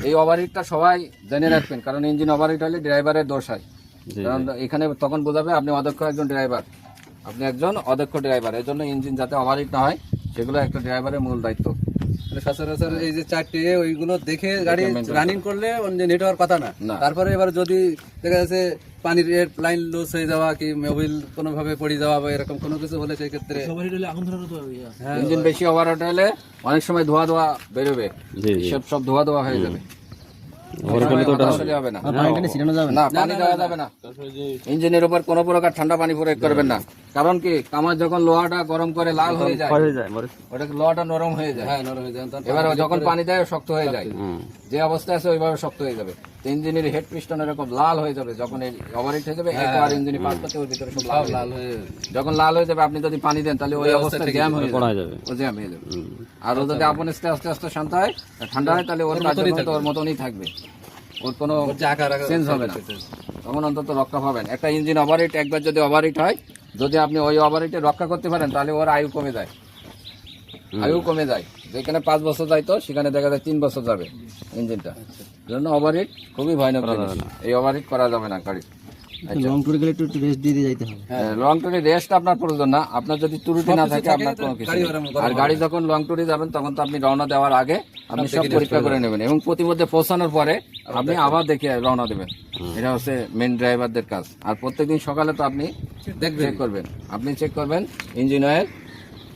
এই ওভারহিটটা সবাই জেনে রাখবেন কারণ ইঞ্জিন ওভারহিট হলে ড্রাইভারের দোষ হয়। কারণ এখানে তখন বোঝাবে আপনি অদক্ষ একজন ড্রাইভার আপনি একজন অদক্ষ ড্রাইভার এর জন্য ইঞ্জিন যাতে ওভারহিট না হয় সেগুলো একটা ড্রাইভারের মূল দায়িত্ব। সচরাচর এই যে চারটে ওইগুলো দেখে গাড়ি রানিং করলে নেটওয়ার্ক কথা না। তারপরে এবার যদি দেখা যাচ্ছে পানির লাইন লুজ হয়ে যাওয়া কি মোবিল কোনোভাবে পড়ে যাওয়া বা এরকম কোনো কিছু হলে সেই ক্ষেত্রে ইঞ্জিন বেশি ওভারহিট হলে অনেক সময় ধোয়া ধোয়া বেরোবে। সব সব ধোয়া ধোয়া হয়ে যাবে। ওভার করলে তো ওটা হবে না। যাবে না। পানি দেওয়া যাবে না। ইঞ্জিনের উপর কোনো প্রকার ঠান্ডা পানি প্রয়োগ করবেন না। কারণ কি? কামার যখন লোহাটা গরম করে লাল হয়ে যায় হয়ে ওটা লোহাটা নরম হয়ে যায়। হ্যাঁ নরম হয়ে যায়। এবার যখন পানি দেয় শক্ত হয়ে যায়। যে অবস্থায় আছে ওইভাবে শক্ত হয়ে যাবে। ইঞ্জিনের হেড পিস্টন এরকম লাল হয়ে যাবে। যখন এই ওভারহিট হয়ে যাবে একবার ইঞ্জিন পাস করতে ওর ভিতরে সব লাল হয়ে লাল যাবে। হয়ে যখন লাল হয়ে যাবে আপনি যদি পানি দেন তাহলে ওই অবস্থায় জ্যাম হয়ে পড়া যাবে। ও জ্যাম হয়ে যাবে। আর ও যদি আপন আস্তে আস্তে আস্তে শান্ত হয় ঠান্ডা হয় তাহলে ওর তো ওর মতনই থাকবে। ওর কোনো চেঞ্জ হবে না। তখন অন্তত রক্ষা পাবেন। একটা ইঞ্জিন ওভারহিট একবার যদি ওভারহিট হয় যদি আপনি ওই ওভারহিটে রক্ষা করতে পারেন তাহলে ওর আয়ু কমে যায়। আয়ু কমে যায়। যেখানে পাঁচ বছর যায় তো সেখানে দেখা যায় তিন বছর যাবে ইঞ্জিনটা জন্য ওভারহিট খুবই ভয়ানক এই ওভারহিট করা যাবে না গাড়ি লং ট্যুরে গেলে একটু রেস্ট দিয়ে দিয়ে যাইতে হবে। লং ট্যুরে রেস্ট আপনার প্রয়োজন না। আপনার যদি ত্রুটি না থাকে আপনার কোনো কিছু আর গাড়ি যখন লং ট্যুরে যাবেন তখন তো আপনি রওনা দেওয়ার আগে আপনি সব পরীক্ষা করে নেবেন এবং প্রতিমধ্যে পৌঁছানোর পরে আপনি আবার দেখে রওনা দেবেন। এটা হচ্ছে মেন ড্রাইভারদের কাজ। আর প্রত্যেকদিন সকালে তো আপনি দেখবেন। চেক করবেন। আপনি চেক করবেন ইঞ্জিন অয়েল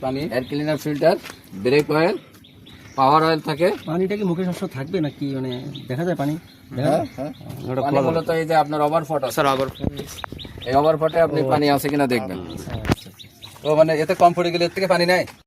পানি। Air cleaner filter brake oil power oil থাকে? পানিটা কি মুখে সবসময় থাকবে নাকি মানে দেখা যায় পানি? হ্যাঁ হ্যাঁ। পানি মূলত এই যে আপনার ওভারফট আছে। এই ওভারফটে আপনি পানি আছে কিনা দেখবেন। তো মানে এতে কম পড়ে গেলে এর থেকে পানি নেয়?